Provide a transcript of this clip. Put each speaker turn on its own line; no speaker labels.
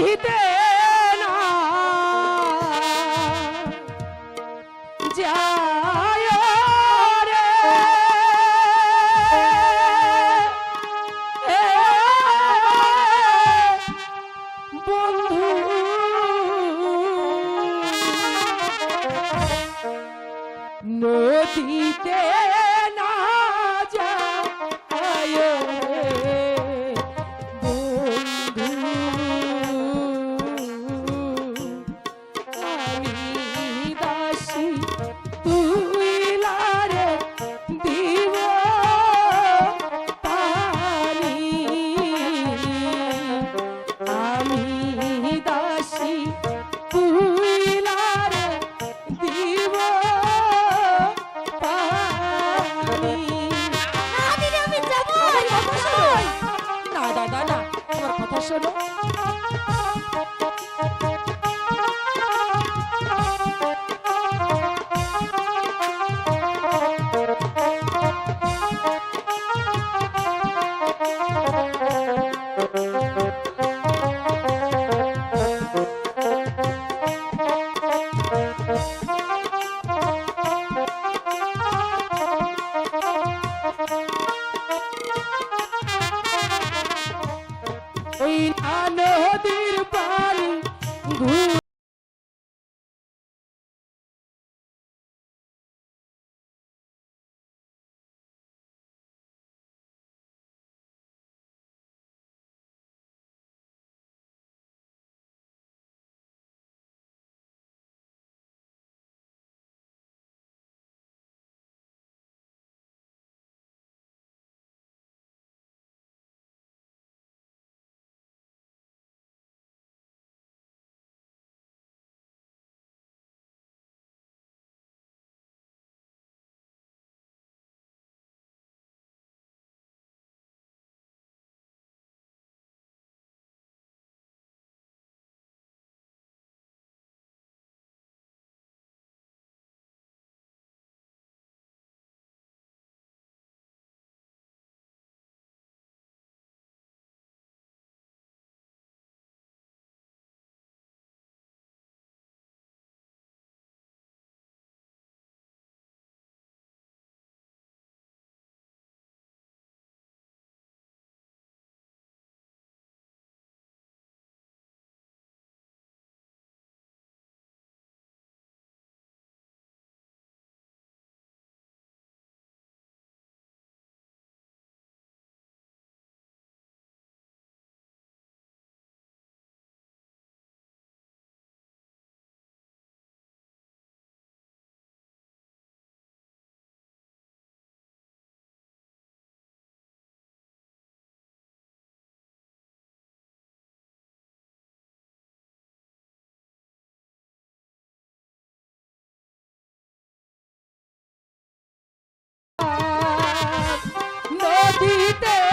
সহিতে না। যায় নদীতে শোনো Thank ওই না নদীর পাড়ি ঘুরে te